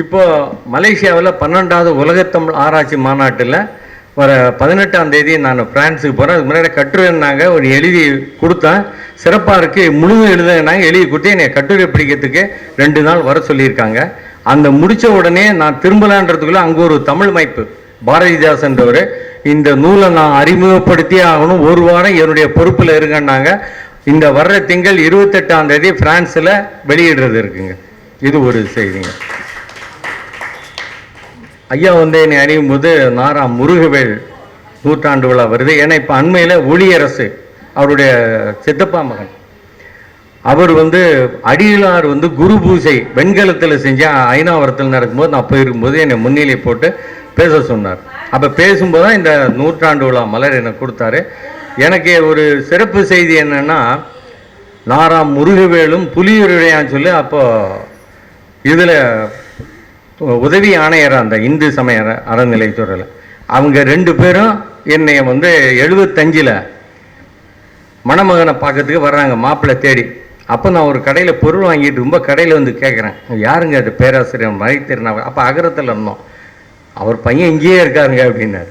இப்போ மலேசியாவில் பன்னெண்டாவது உலகத்தமிழ் ஆராய்ச்சி மாநாட்டில் வர பதினெட்டாம் தேதி நான் பிரான்ஸுக்கு போகிறேன் அதுக்கு முன்னாடி கட்டுரைன்னாங்க ஒரு எழுதி கொடுத்தேன். சிறப்பாக இருக்குது முழுதும் எழுதுனாங்க எழுதி கொடுத்து என்னை கட்டுரை பிடிக்கிறதுக்கு ரெண்டு நாள் வர சொல்லியிருக்காங்க. அந்த முடித்த உடனே நான் திரும்பலான்றதுக்குள்ளே அங்கே ஒரு தமிழ் மைப்பு பாரதிதாசன்றவர் இந்த நூலை நான் அறிமுகப்படுத்தியே ஆகணும். ஒரு வாரம் என்னுடைய பொறுப்பில் இருங்கன்னாங்க. இந்த வர்ற திங்கள் இருபத்தெட்டாம் தேதி பிரான்ஸில் வெளியிடுறது இருக்குங்க. இது ஒரு செய்திங்க. ஐயா வந்து என்னை அணியும் போது நாரா முருகவேல் நூற்றாண்டு விழா வருது. ஏன்னா இப்போ அண்மையில் ஒளியரசு அவருடைய சித்தப்பா மகன். அவர் வந்து அடியிலார் வந்து குரு பூஜை வெண்கலத்தில் செஞ்சால் ஐநாவரத்தில் நடக்கும்போது நான் போயிருக்கும்போது என்னை முன்னிலை போட்டு பேச சொன்னார். அப்போ பேசும்போது தான் இந்த நூற்றாண்டு விழா மலர் எனக்கு கொடுத்தாரு. எனக்கு ஒரு சிறப்பு செய்தி என்னென்னா நாரா முருகவேலும் புலியுரையான்னு சொல்லி அப்போது இதில் உதவி ஆணையர் அந்த இந்து சமய அற- அறநிலைத்துறையில். அவங்க ரெண்டு பேரும் என்னை வந்து எழுபத்தஞ்சில் மணமகனை பார்க்கறதுக்கு வர்றாங்க மாப்பிள்ளை தேடி. அப்போ நான் ஒரு கடையில் பொருள் வாங்கிட்டு ரொம்ப கடையில் வந்து கேட்குறேன் யாருங்க அது? பேராசிரியர் மறை திருநாவல். அப்போ அகரத்தில் இருந்தோம். அவர் பையன் இங்கேயே இருக்காருங்க அப்படின்னாரு.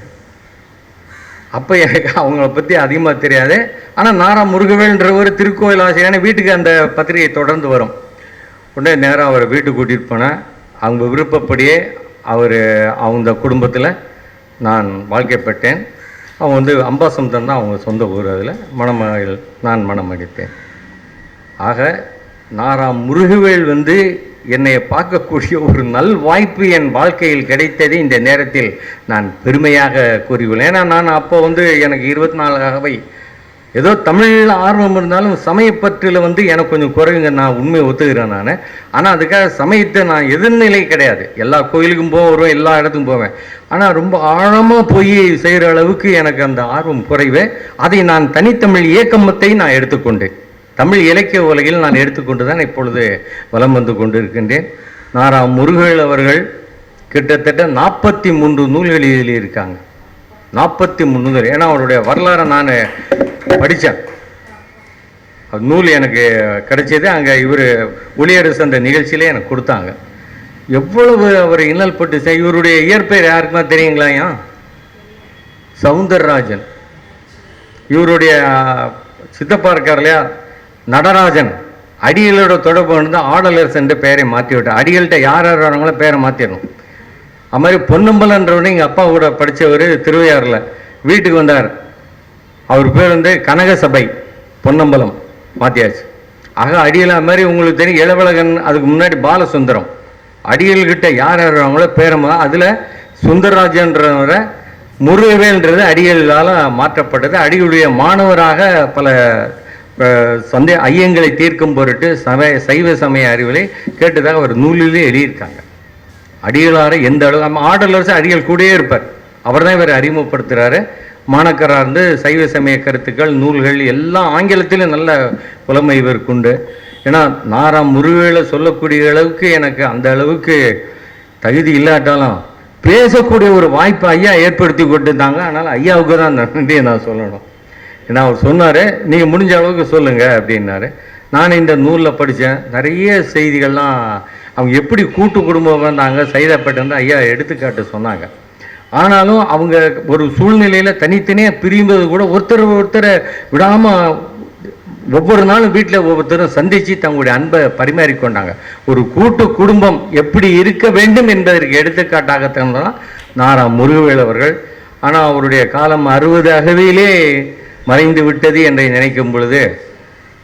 அப்போ எனக்கு அவங்கள பற்றி அதிகமாக தெரியாது. ஆனால் நாரா முருகவேல்ன்றவர் திருக்கோயில் ஆசிரியர் வீட்டுக்கு அந்த பத்திரிகை தொடர்ந்து வரும். உடனே நேராக அவரை வீட்டுக்கு கூட்டிகிட்டு போனேன். அவங்க விருப்பப்படியே அவர் அவங்க குடும்பத்தில் நான் வாழ்க்கைப்பட்டேன். அவங்க வந்து அம்பாசமுத்திரம் தான் அவங்க சொந்த ஊர் அதில். மணமகள் நான் மனம் அடித்தேன் ஆக நாரா முருகவேல் வந்து என்னை பார்க்கக்கூடிய ஒரு நல் வாய்ப்பு என் வாழ்க்கையில் கிடைத்தது இந்த நேரத்தில் நான் பெருமையாக கூறியுள்ளேன். ஏன்னா நான் அப்போ வந்து எனக்கு இருபத்தி நாலு அகவை ஏதோ தமிழில் ஆர்வம் இருந்தாலும் சமயப்பற்றில் வந்து எனக்கு கொஞ்சம் குறைவுங்க நான் உண்மையை ஒத்துக்கிறேன் நான். ஆனால் அதுக்காக சமயத்தை நான் எதிர்நிலை கிடையாது. எல்லா கோயிலுக்கும் போக வருவேன் எல்லா இடத்துக்கும் போவேன். ஆனால் ரொம்ப ஆழமாக போய் செய்கிற அளவுக்கு எனக்கு அந்த ஆர்வம் குறைவு. அதை நான் தனித்தமிழ் இயக்கமத்தை நான் எடுத்துக்கொண்டேன். தமிழ் இலக்கிய உலகில் நான் எடுத்துக்கொண்டு தான் இப்பொழுது வலம் வந்து கொண்டிருக்கின்றேன். நாரா முருகல் அவர்கள் கிட்டத்தட்ட நாற்பத்தி மூன்று நூல்கள் எழுதியிருக்காங்க. நாற்பத்தி முந்நூறு ஏன்னா அவருடைய வரலாறை நான் படித்தேன் நூல் எனக்கு கிடைச்சது. அங்கே இவர் ஒளியரசு அந்த நிகழ்ச்சியிலே எனக்கு கொடுத்தாங்க. எவ்வளவு அவர் இன்னல் பட்டு செய்- இவருடைய இயற்பெயர் யாருக்குமா தெரியுங்களாயா சவுந்தரராஜன். இவருடைய சித்தப்பா இருக்கார் இல்லையா? நடராஜன். அடிகளோட தொடர்பு வந்து ஆடலர் என்ற பெயரை மாற்றி விட்டார் அடிகள்கிட்ட யார் யார் வராங்களோ பேரை மாற்றிடணும் அது மாதிரி பொன்னம்பலன்றவனு எங்கள் அப்பா கூட படித்தவர் திருவையாறில். வீட்டுக்கு வந்தார். அவர் பேர் வந்து கனக சபை பொன்னம்பலம். மாத்தியாச்சு. ஆக அடியலா மாதிரி உங்களுக்கு தெரியும் இளவழகன் அதுக்கு முன்னாடி பாலசுந்தரம். அடியல்கிட்ட யார் யார் அவங்களோ பேரமா அதில் சுந்தரராஜன்றவரை முருகவேல்ன்றது அடிகளால் மாற்றப்பட்டது. அடிகளுடைய மாணவராக பல சந்தே ஐயங்களை தீர்க்கும் பொருட்டு சமய சைவ சமய அறிவுரை கேட்டதாக ஒரு நூலிலே எழுதியிருக்காங்க. அடிகளாரை எந்த அளவு நம்ம ஆடலரசு அடிகள் கூடயே இருப்பார். அவர் தான் இவரை அறிமுகப்படுத்துகிறாரு மாணக்கராக இருந்து சைவ சமய கருத்துக்கள் நூல்கள் எல்லாம் ஆங்கிலத்திலும் நல்ல புலமை இவருக்கு உண்டு. ஏன்னா நாராம் முருகேல சொல்லக்கூடிய அளவுக்கு எனக்கு அந்த அளவுக்கு தகுதி இல்லாட்டாலும் பேசக்கூடிய ஒரு வாய்ப்பை ஐயா ஏற்படுத்தி கொடுத்துருந்தாங்க அதனால் ஐயாவுக்கு தான் நன்றியை நான் சொல்லணும். ஏன்னா அவர் சொன்னார் நீங்கள் முடிஞ்ச அளவுக்கு சொல்லுங்கள் அப்படின்னாரு. நான் இந்த நூலில் படித்தேன் நிறைய செய்திகள்லாம் அவங்க எப்படி கூட்டு குடும்பம் வந்தாங்க சைதாப்பேட்டை வந்து ஐயா எடுத்துக்காட்டு சொன்னாங்க. ஆனாலும் அவங்க ஒரு சூழ்நிலையில் தனித்தனியாக பிரியும்போது கூட ஒருத்தர் ஒருத்தரை விடாமல் ஒவ்வொரு நாளும் வீட்டில் ஒவ்வொருத்தரும் சந்தித்து தங்களுடைய அன்பை பரிமாறிக்கொண்டாங்க ஒரு கூட்டு குடும்பம் எப்படி இருக்க வேண்டும் என்பதற்கு எடுத்துக்காட்டாக தான் நாரா முருகவேல் அவர்கள். ஆனால் அவருடைய காலம் அறுபது அகவையிலே மறைந்து விட்டது என்று நினைக்கும் பொழுது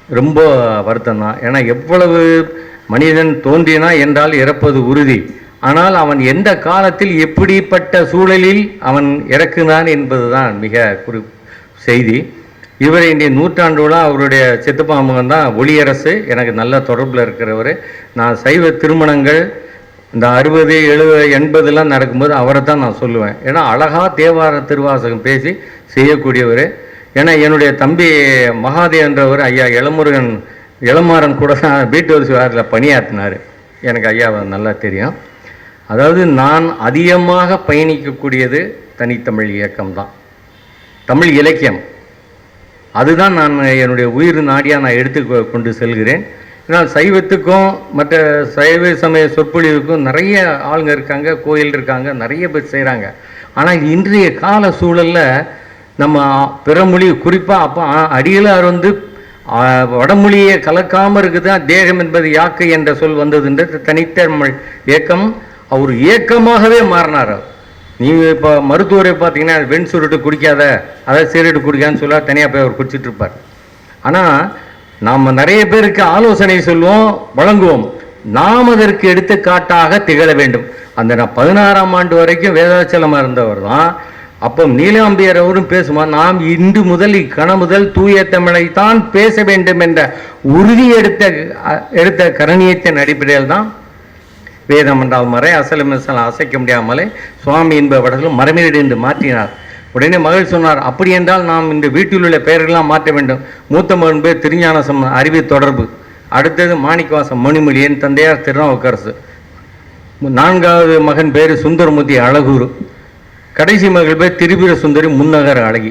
ரொம்ப வருத்தம் தான் ஏன்னா எவ்வளவு மனிதன் தோன்றினா என்றால் இறப்பது உறுதி. ஆனால் அவன் எந்த காலத்தில் எப்படிப்பட்ட சூழலில் அவன் இறக்குனான் என்பதுதான் மிக குறி செய்தி. இவர் இன்றைய நூற்றாண்டு அவருடைய சித்தப்பா மகன் தான் ஒளியரசு. எனக்கு நல்ல தொடர்பில் இருக்கிறவர். நான் சைவ திருமணங்கள் இந்த அறுபது எழுபது எண்பதுலாம் நடக்கும்போது அவரை தான் நான் சொல்லுவேன். ஏன்னா அழகாக தேவார திருவாசகம் பேசி செய்யக்கூடியவர். ஏன்னா என்னுடைய தம்பி மகாதேவன்றவர் ஐயா இளமுருகன் இளமாறன் கூட தான் வீட்டு வரிசைவாரில் பணியாற்றினார். எனக்கு ஐயா நல்லா தெரியும். அதாவது நான் அதிகமாக பயணிக்கக்கூடியது தனித்தமிழ் இயக்கம்தான். தமிழ் இலக்கியம். அதுதான் நான் என்னுடைய உயிர் நாடியாக நான் எடுத்து கொண்டு செல்கிறேன். ஏன்னா சைவத்துக்கும் மற்ற சைவ சமய சொற்பொழிவுக்கும் நிறைய ஆளுங்க இருக்காங்க கோயில் இருக்காங்க நிறைய பேர் செய்கிறாங்க ஆனால் இன்றைய கால சூழலில் நம்ம பிறமொழி குறிப்பாக அப்போ அடிகளார் வந்து வடமொழியை கலக்காமல் இருக்குதான் தேகம் என்பது யாக்கை என்ற சொல் வந்ததுன்றது தனித்தமிழ் இயக்கம் அவர் இயக்கமாகவே மாறினார் அவர். நீங்கள் இப்போ மருத்துவரை பார்த்தீங்கன்னா வெண் சுருட்டு குடிக்காத அதாவது சிகரெட்டு குடிக்கான்னு சொல்ல தனியாக போய் அவர் குடிச்சிட்டு இருப்பார் ஆனால் நாம் நிறைய பேருக்கு ஆலோசனை சொல்லுவோம் வழங்குவோம். நாம் அதற்கு எடுத்துக்காட்டாக திகழ வேண்டும். அந்த நான் பதினாறாம் ஆண்டு வரைக்கும் வேதாச்சலமாக இருந்தவர் தான். அப்போ நீலாம்பியர் அவரும் பேசுமா நாம் இன்று முதல் இக்கண முதல் தூய தமிழைத்தான் தான் பேச வேண்டும் என்ற உறுதி எடுத்த எடுத்த கரணியத்தின் அடிப்படையில் தான் வேதம் என்றால் மறை அசலம் அசைக்க முடியாமலே சுவாமி என்பவர்களும் மரமேடு என்று மாற்றினார். உடனே மகள் சொன்னார் அப்படி என்றால் நாம் இந்த வீட்டில் உள்ள பெயர்களெல்லாம் மாற்ற வேண்டும். மூத்த மகன் பேர் திருஞானசம் அறிவு தொடர்பு. அடுத்தது மாணிக்கவாசம் மணிமொழியன் தந்தையார் திருநாவுக்கரசு. நான்காவது மகன் பேர் சுந்தரமூர்த்தி அழகூர். கடைசி மகள் பேர் திரிபுர சுந்தரி முன்னகர அழகி.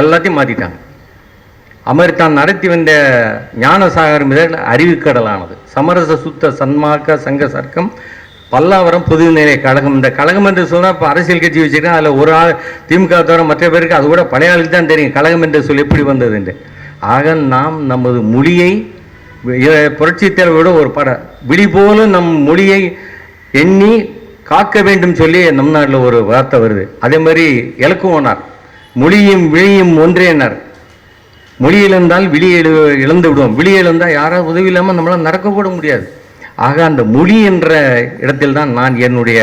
எல்லாத்தையும் மாற்றிட்டாங்க அமர் தான் நடத்தி வந்த ஞானசாகர் இதழ் அறிவுக்கடலானது. சமரச சுத்த சன்மார்க்க சங்க சர்க்கம் பல்லாவரம் பொதுநிலை கழகம். இந்த கழகம் என்று சொன்னால் இப்போ அரசியல் கட்சி வச்சுருக்கேன் அதில் ஒரு ஆள் திமுக தவிர மற்ற பேருக்கு அது கூட பழைய ஆளுக்கு தான் தெரியும். கழகம் என்று சொல்லி எப்படி வந்தது என்று. ஆக நாம் நமது மொழியை புரட்சி விட ஒரு பட விழி போல நம் மொழியை எண்ணி காக்க வேண்டும் சொல்லி நம் நாட்டில் ஒரு வார்த்தை வருது. அதே மாதிரி இலக்குவனார். மொழியும் விழியும் ஒன்றேனார். மொழி இழந்தால் விழி எழு இழந்து விடுவோம். விழி இழந்தால் யாராவது உதவி இல்லாமல் நம்மளால் நடக்கக்கூட முடியாது. ஆக அந்த மொழி என்ற இடத்தில் தான் நான் என்னுடைய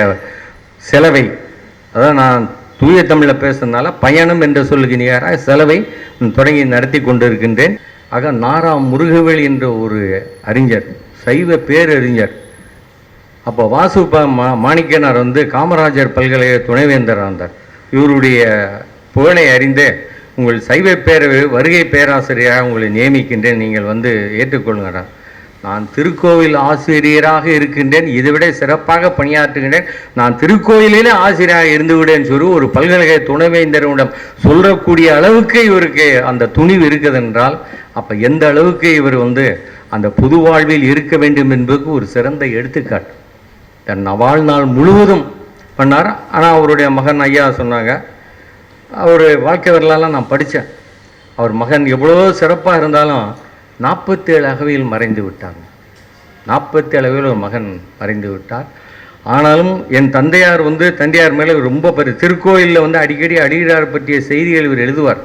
செலவை அதாவது நான் தூய தமிழில் பேசுறதுனால பயணம் என்ற சொல்லுக்கு நிகராக செலவை தொடங்கி நடத்தி கொண்டிருக்கின்றேன். ஆக நாரா முருகவேல் என்ற ஒரு அறிஞர் சைவ பேரறிஞர் அப்போ வாசு மா மாணிக்கனார் வந்து காமராஜர் பல்கலைக்கழக துணைவேந்தராக இருந்தார் இவருடைய புகழை அறிந்தே உங்கள் சைவ பேரவை வருகை பேராசிரியராக உங்களை நியமிக்கின்றேன். நீங்கள் வந்து ஏற்றுக்கொள்ளுங்கடா. நான் திருக்கோவில் ஆசிரியராக இருக்கின்றேன். இதைவிட சிறப்பாக பணியாற்றுகின்றேன். நான் திருக்கோயிலே ஆசிரியராக இருந்து விடேன்னு சொல்லி ஒரு பல்கலைக்கழக துணைவேந்தரிடம் சொல்லக்கூடிய அளவுக்கு இவருக்கு அந்த துணிவு இருக்குதென்றால் அப்போ எந்த அளவுக்கு இவர் வந்து அந்த பொது வாழ்வில் இருக்க வேண்டும் என்பதுக்கு ஒரு சிறந்த எடுத்துக்காட்டு. தன் வாழ்நாள் முழுவதும் பண்ணார். ஆனால் அவருடைய மகன் ஐயா சொன்னாங்க அவர் வாழ்க்கை வரலாறுலாம் நான் படித்தேன் அவர் மகன் எவ்வளோ சிறப்பாக இருந்தாலும் நாற்பத்தேழு அகவையில் மறைந்து விட்டாங்க. நாற்பத்தேழு அகவையில் ஒரு மகன் மறைந்து விட்டார். ஆனாலும் என் தந்தையார் வந்து தந்தையார் மேலே ரொம்ப பெரிய திருக்கோயிலில் வந்து அடிக்கடி அடிகிறார் பற்றிய செய்திகள் இவர் எழுதுவார்.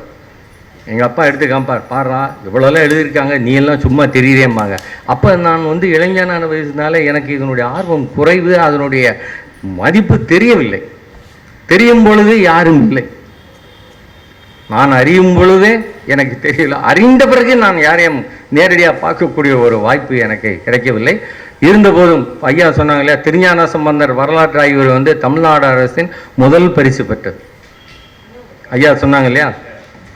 எங்கள் அப்பா எடுத்து காமிப்பார் பாடுறா இவ்வளோலாம் எழுதியிருக்காங்க நீ எல்லாம் சும்மா தெரியுறேம்பாங்க. அப்போ நான் வந்து இளைஞனான வயசுனால எனக்கு இதனுடைய ஆர்வம் குறைவு அதனுடைய மதிப்பு தெரியவில்லை. தெரியும் பொழுது யாரும் இல்லை. நான் அறியும் பொழுதே எனக்கு தெரியல. அறிந்த பிறகு நான் யாரையும் நேரடியாக பார்க்கக்கூடிய ஒரு வாய்ப்பு எனக்கு கிடைக்கவில்லை. இருந்தபோதும் ஐயா சொன்னாங்க இல்லையா திருஞான சம்பந்தர் வரலாற்று ஆய்வு வந்து தமிழ்நாடு அரசின் முதல் பரிசு பெற்றது. ஐயா சொன்னாங்க இல்லையா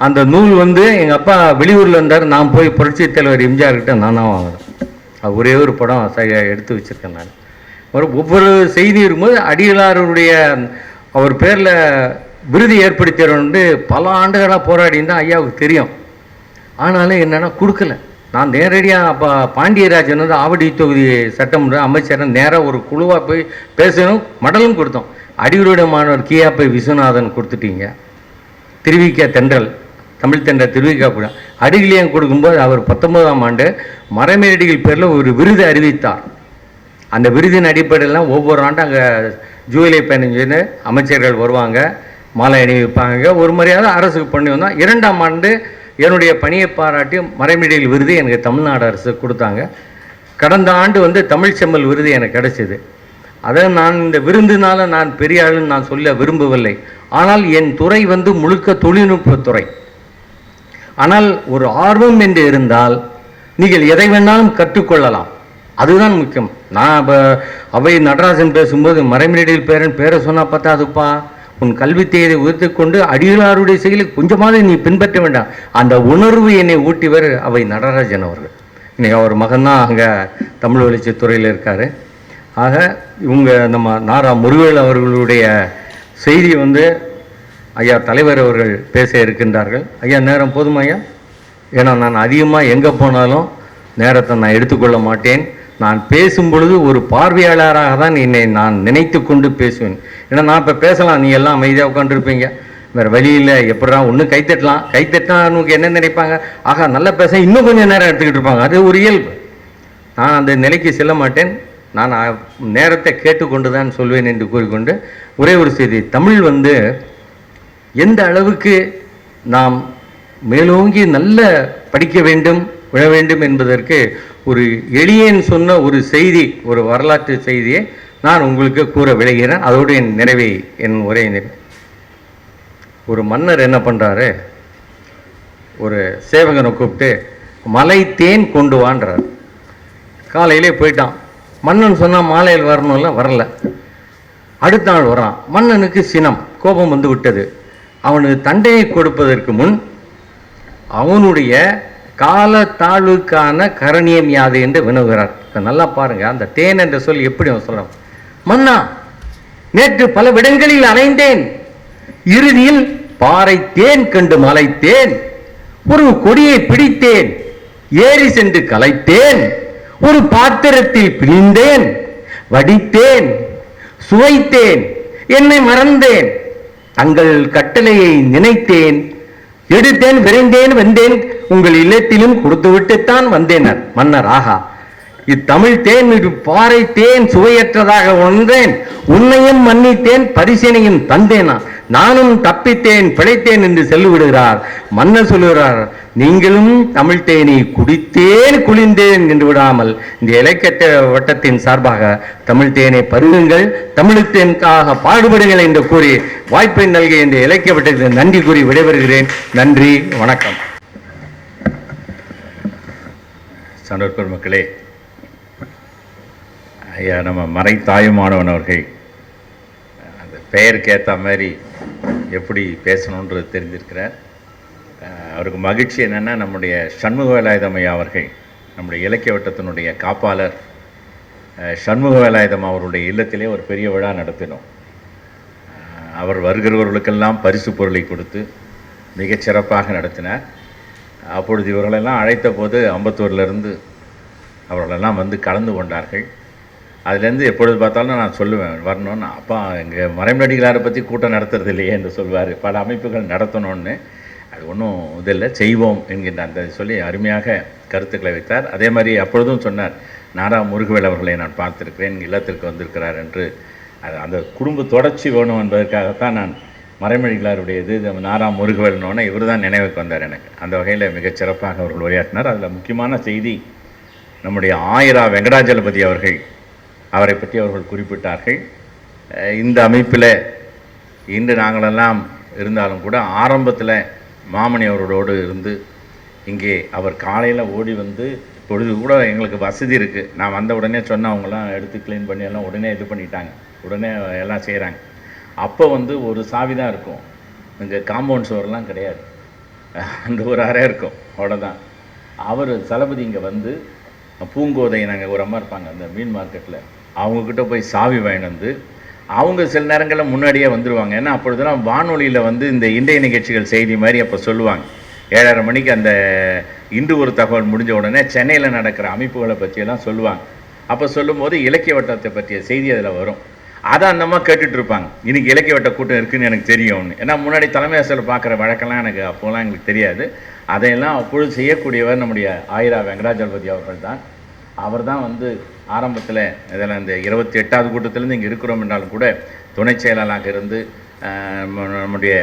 அந்த நூல் வந்து எங்கள் அப்பா வெளியூரில் இருந்தார். நான் போய் புரட்சி தலைவர் எம்ஜிஆர் கிட்டே நான் தான் வாங்கினேன். அது ஒரே ஒரு படம் சரியாக எடுத்து வச்சிருக்கேன் நான். ஒரு ஒவ்வொரு செய்தி இருக்கும்போது அடிகளாருடைய அவர் பேரில் விருது ஏற்படுத்தியவர் வந்து பல ஆண்டுகளாக போராடி தான் ஐயாவுக்கு தெரியும். ஆனாலும் என்னென்னா கொடுக்கல. நான் நேரடியாக அப்போ பாண்டியராஜன் வந்து ஆவடி தொகுதி சட்டமன்ற அமைச்சர் நேராக ஒரு குழுவாக போய் பேசணும் மடலும் கொடுத்தோம். அடிகளுடைய மாணவர் கியாப்பை விஸ்வநாதன் கொடுத்துட்டீங்க. திருவிக்க தென்றல். தமிழ் தென்றல் திருவிக்கா கொடுக்கும்போது அவர் பத்தொன்பதாம் ஆண்டு மரமேடிகள் பேரில் ஒரு விருது அறிவித்தார். அந்த விருதின் அடிப்படையில் ஒவ்வொரு ஆண்டும் அங்கே ஜூலை பதினஞ்சுன்னு அமைச்சர்கள் வருவாங்க மாலை அணிவிப்பாங்க. ஒரு மரியாதை அரசுக்கு பண்ணி வந்தோம் இரண்டாம் ஆண்டு என்னுடைய பணியை பாராட்டி மறைமீடியல் விருது எனக்கு தமிழ்நாடு அரசு கொடுத்தாங்க. கடந்த ஆண்டு வந்து தமிழ் செம்மல் விருது எனக்கு கிடைச்சிது. அதை நான் இந்த விருந்தினால நான் பெரிய ஆளுன்னு நான் சொல்ல விரும்பவில்லை. ஆனால் என் துறை வந்து முழுக்க தொழில்நுட்பத்துறை. ஆனால் ஒரு ஆர்வம் என்று இருந்தால் நீங்கள் எதை வேணாலும் கற்றுக்கொள்ளலாம். அதுதான் முக்கியம். நான் இப்போ அவை நடராஜன் பேசும்போது மறைமீடியில் பேரன் பேரை பார்த்தா அதுப்பா உன் கல்வி தேதியை உயர்த்தி கொண்டு அடிகளாருடைய செயலை கொஞ்சமாவது நீ பின்பற்ற வேண்டாம். அந்த உணர்வு என்னை ஊட்டிவர் அவை நடராஜன் அவர்கள். இன்னைக்கு அவர் மகன்தான் அங்கே தமிழ் வெளிச்சத்துறையில் இருக்கார். ஆக இவங்க நம்ம நாரா முருகேல் அவர்களுடைய செய்தி வந்து ஐயா தலைவர் அவர்கள் பேச இருக்கின்றார்கள். ஐயா நேரம் போதுமா ஐயா? ஏன்னா நான் அதிகமாக எங்கே போனாலும் நேரத்தை நான் எடுத்துக்கொள்ள மாட்டேன். நான் பேசும் பொழுது ஒரு பார்வையாளராக தான் என்னை நான் நினைத்து கொண்டு பேசுவேன். ஏன்னா நான் இப்போ பேசலாம். நீ எல்லாம் அமைதியாக உட்காந்துருப்பீங்க வேறு வழியில் எப்படா ஒன்று கைத்தட்டலாம் கைத்தட்டினா நமக்கு என்ன நினைப்பாங்க? ஆகா நல்லா பேச இன்னும் கொஞ்சம் நேரம் எடுத்துக்கிட்டு இருப்பாங்க. அது ஒரு இயல்பு. நான் அந்த நிலைக்கு செல்ல மாட்டேன். நான் நேரத்தை கேட்டுக்கொண்டு தான் சொல்வேன் என்று கூறிக்கொண்டு ஒரே ஒரு செய்தி. தமிழ் வந்து எந்த அளவுக்கு நாம் மேலோங்கி நல்ல படிக்க வேண்டும் விழ வேண்டும் என்பதற்கு ஒரு எளியன் சொன்ன ஒரு செய்தி ஒரு வரலாற்று செய்தியை நான் உங்களுக்கு கூற விளைகிறேன் அதோடு என் நிறைவை என் உரை ஒரு மன்னர் என்ன பண்ணுறாரு ஒரு சேவகனை கூப்பிட்டு மலை தேன் கொண்டு வான்றார். காலையிலே போயிட்டான். மன்னன் சொன்னால் மாலையில் வரணும்ல? வரல. அடுத்த நாள் வரான் மன்னனுக்கு சினம் கோபம் வந்து விட்டது. அவனுக்கு தண்டனை கொடுப்பதற்கு முன் அவனுடைய கால தாழ்வுக்கான கரணியம் யாது என்று வினவுகிறார். நல்லா பாருங்க. அந்த தேன் என்ற சொல் எப்படி அவன் சொல்றான்? மன்னா நேற்று பல விடங்களில் அலைந்தேன். இறுதியில் பாறை தேன் கண்டு மலைத்தேன். ஒரு கொடியை பிடித்தேன். ஏறி சென்று கலைத்தேன் ஒரு பாத்திரத்தில் பிழிந்தேன். வடித்தேன். சுவைத்தேன். என்னை மறந்தேன். தங்கள் கட்டளையை நினைத்தேன். எடுத்தேன் விரைந்தேன் வந்தேன். உங்கள் இல்லத்திலும் கொடுத்துவிட்டுத்தான் வந்தேனர் மன்னர். ஆகா இத்தமிழ் தேன் இது பாறை தேன் சுவையற்றதாக உணர்ந்தேன். உன்னையும் மன்னித்தேன் பரிசீனையும் தந்தேனா? நானும் தப்பித்தேன் பிழைத்தேன் என்று சொல்லிவிடுகிறார். மன்னர் சொல்லுகிறார் நீங்களும் தமிழ் தேனி குடித்தேன் குளிந்தேன் என்று விடாமல் இந்த இலக்கிய வட்டத்தின் சார்பாக தமிழ் தேனை பருகுங்கள் தமிழ் பாடுபடுங்கள் என்று கூறி வாய்ப்பை நல்கிய இந்த இலக்கிய வட்டத்திற்கு நன்றி கூறி விடைபெறுகிறேன். நன்றி வணக்கம். சான்றோர் பெருமக்களே ஐயா நம்ம மறை தாயுமானவன் அவர்கள் பெயருக்கு ஏற்ற மாதிரி எப்படி பேசணுன்றது தெரிஞ்சிருக்கிறார். அவருக்கு மகிழ்ச்சி என்னென்னா நம்முடைய சண்முக வேலாயுதம் அவர்கள் நம்முடைய இலக்கிய வட்டத்தினுடைய காப்பாளர் அஹ் சண்முக வேலாயுதம் அவருடைய இல்லத்திலே ஒரு பெரிய விழா நடத்தினோம். அவர் வருகிறவர்களுக்கெல்லாம் பரிசு பொருளை கொடுத்து மிகச் சிறப்பாக நடத்தினார். அப்பொழுது இவர்களெல்லாம் அழைத்த போது அம்பத்தூர்லேருந்து அவர்களெல்லாம் வந்து கலந்து கொண்டார்கள். அதுலேருந்து எப்பொழுது பார்த்தாலும் நான் சொல்லுவேன் வரணும்னு. அப்பா எங்கள் மறைமடிகளாரை பற்றி கூட்டம் நடத்துறது இல்லையே என்று சொல்வார். பல அமைப்புகள் நடத்தணும்னு. அது ஒன்றும் இதில்லை செய்வோம் என்கின்ற அந்த சொல்லி அருமையாக கருத்துக்களை வைத்தார். அதே மாதிரி அப்பொழுதும் சொன்னார் நாரா முருகவேல் அவர்களை நான் பார்த்திருக்கிறேன் இல்லத்திற்கு வந்திருக்கிறார் என்று. அது அந்த குடும்ப தொடர்ச்சி வேணும் என்பதற்காகத்தான் நான் மறைமொழிகளாருடைய இது நாரா முருகவேல்னோடனே இவர் தான் நினைவுக்கு வந்தார் எனக்கு. அந்த வகையில் மிகச் சிறப்பாக அவர்கள் உரையாற்றினார். அதில் முக்கியமான செய்தி நம்முடைய ஆயிரா வெங்கடாஜலபதி அவர்கள் அவரை பற்றி அவர்கள் குறிப்பிட்டார்கள். இந்த அமைப்பில் இன்று நாங்களெல்லாம் இருந்தாலும் கூட ஆரம்பத்தில் மாமணி அவர்களோடு இருந்து இங்கே அவர் காலையில் ஓடி வந்து பொழுது கூட எங்களுக்கு வசதி இருக்குது நான் வந்த உடனே சொன்ன அவங்களாம் எடுத்து க்ளீன் பண்ணி எல்லாம் உடனே இது பண்ணிட்டாங்க. உடனே எல்லாம் செய்கிறாங்க அப்போ வந்து ஒரு சாவி தான் இருக்கும். இங்கே காம்பவுண்ட் சுவர்லாம் கிடையாது. அந்த ஒரு அறை இருக்கும். அவ்வளோதான் அவர் தளபதி இங்கே வந்து பூங்கோதை நாங்கள் ஒரு அம்மா இருப்பாங்க. அந்த மீன் மார்க்கெட்டில் அவங்கக்கிட்ட போய் சாவி வாங்கிட்டு வந்து அவங்க சில நேரங்களில் முன்னாடியே வந்துடுவாங்க ஏன்னா அப்பொழுதெல்லாம் வானொலியில் வந்து இந்த இன்றைய நிகழ்ச்சிகள் செய்தி மாதிரி அப்போ சொல்லுவாங்க. ஏழரை மணிக்கு அந்த இன்று ஒரு தகவல் முடிஞ்ச உடனே சென்னையில் நடக்கிற அமைப்புகளை பற்றியெல்லாம் சொல்லுவாங்க. அப்போ சொல்லும்போது இலக்கிய வட்டத்தை பற்றிய செய்தி அதில் வரும். அதை அந்த அம்மா கேட்டுட்டு இருப்பாங்க. இலக்கிய வட்ட கூட்டம் இருக்குதுன்னு எனக்கு தெரியும்னு. ஏன்னா முன்னாடி தலைமை ஆசிரியர் பார்க்குற வழக்கெல்லாம் எனக்கு அப்போலாம் எங்களுக்கு தெரியாது. அதையெல்லாம் அப்பொழுது செய்யக்கூடியவர் நம்முடைய ஆயிரா வெங்கடாஜலபதி அவர்கள் தான். அவர் தான் வந்து ஆரம்பத்தில் இதில் இந்த இருபத்தி எட்டாவது கூட்டத்திலேருந்து இங்கே இருக்கிறோம் என்றாலும் கூட துணை செயலாளராக இருந்து நம்முடைய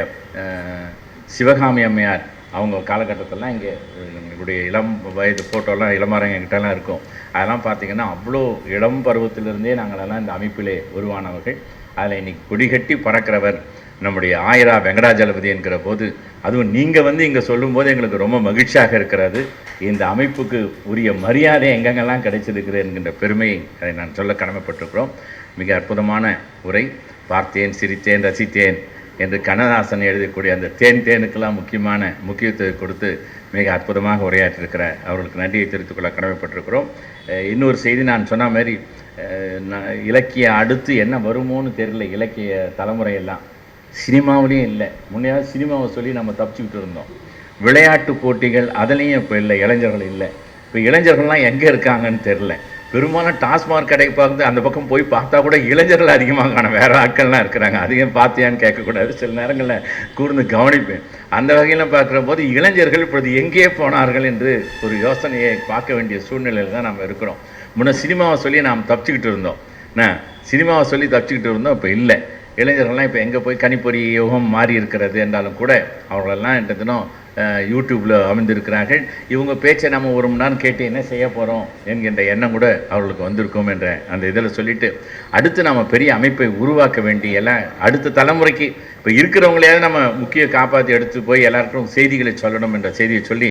சிவகாமி அம்மையார் அவங்க காலகட்டத்திலலாம் இங்கே எங்களுடைய இளம் வயது ஃபோட்டோலாம் இளமாரங்க கிட்டலாம் இருக்கும். அதெல்லாம் பார்த்தீங்கன்னா அவ்வளோ இளம் பருவத்திலிருந்தே நாங்களெல்லாம் இந்த அமைப்பிலே உருவானவர்கள். அதில் இன்னைக்கு கொடிகட்டி பறக்கிறவர் நம்முடைய ஆயிரா வெங்கடாஜலபதி என்கிற போது அதுவும் நீங்கள் வந்து இங்கே சொல்லும்போது எங்களுக்கு ரொம்ப மகிழ்ச்சியாக இருக்கிறது. இந்த அமைப்புக்கு உரிய மரியாதை எங்கெங்கெல்லாம் கிடைச்சிருக்கிறது என்கின்ற பெருமையை அதை நான் சொல்ல கடமைப்பட்டிருக்கிறோம். மிக அற்புதமான உரை பார்த்தேன் சிரித்தேன் ரசித்தேன் என்று கண்ணதாசன் எழுதக்கூடிய அந்த தேன் தேனுக்கெல்லாம் முக்கியமான முக்கியத்துவத்தை கொடுத்து மிக அற்புதமாக உரையாற்றிருக்கிற அவர்களுக்கு நன்றியை தெரிவித்துக் கொள்ள கடமைப்பட்டிருக்கிறோம். இன்னொரு செய்தி நான் சொன்ன மாதிரி நான் இலக்கிய அடுத்து என்ன வருமோன்னு தெரியல இலக்கிய தலைமுறையெல்லாம் சினிமாவிலையும் இல்லை. முன்னையாவது சினிமாவை சொல்லி நம்ம தப்பிச்சுக்கிட்டு இருந்தோம் விளையாட்டு போட்டிகள் அதுலேயும் இப்போ இல்லை இளைஞர்கள் இல்லை. இப்போ இளைஞர்கள்லாம் எங்கே இருக்காங்கன்னு தெரில பெரும்பாலும் டாஸ்மாக் கடை பார்த்து அந்த பக்கம் போய் பார்த்தா கூட இளைஞர்கள் அதிகமாக காணும் வேறு ஆட்கள்லாம் இருக்கிறாங்க. அதிகம் பார்த்தியான்னு கேட்கக்கூடாது. சில நேரங்களில் கூர்ந்து கவனிப்பேன். அந்த வகையில் பார்க்குற போது இளைஞர்கள் இப்பொழுது எங்கே போனார்கள் என்று ஒரு யோசனையை பார்க்க வேண்டிய சூழ்நிலையில் தான் நாம் இருக்கிறோம். முன்னே சினிமாவை சொல்லி நாம் தப்பிச்சுக்கிட்டு இருந்தோம். என்ன? சினிமாவை சொல்லி தப்பிச்சுக்கிட்டு இருந்தோம். இப்போ இல்லை. இளைஞர்கள்லாம் இப்போ எங்கே போய் கணிப்பொறி யுகம் மாறி இருக்கிறது என்றாலும் கூட அவர்களெல்லாம் என்ற தினம் யூடியூப்பில் அமைந்திருக்கிறார்கள் இவங்க பேச்சை நம்ம ஒரு மணி நேரம் கேட்டு என்ன செய்ய போகிறோம் என்கின்ற எண்ணம் கூட அவர்களுக்கு வந்திருக்கும் என்ற அந்த இதில் சொல்லிட்டு அடுத்து நம்ம பெரிய அமைப்பை உருவாக்க வேண்டிய எல்லாம் அடுத்த தலைமுறைக்கு இப்போ இருக்கிறவங்களையாவது நம்ம முக்கிய காப்பாற்றி எடுத்து போய் எல்லாருக்கும் செய்திகளை சொல்லணும் என்ற செய்தியை சொல்லி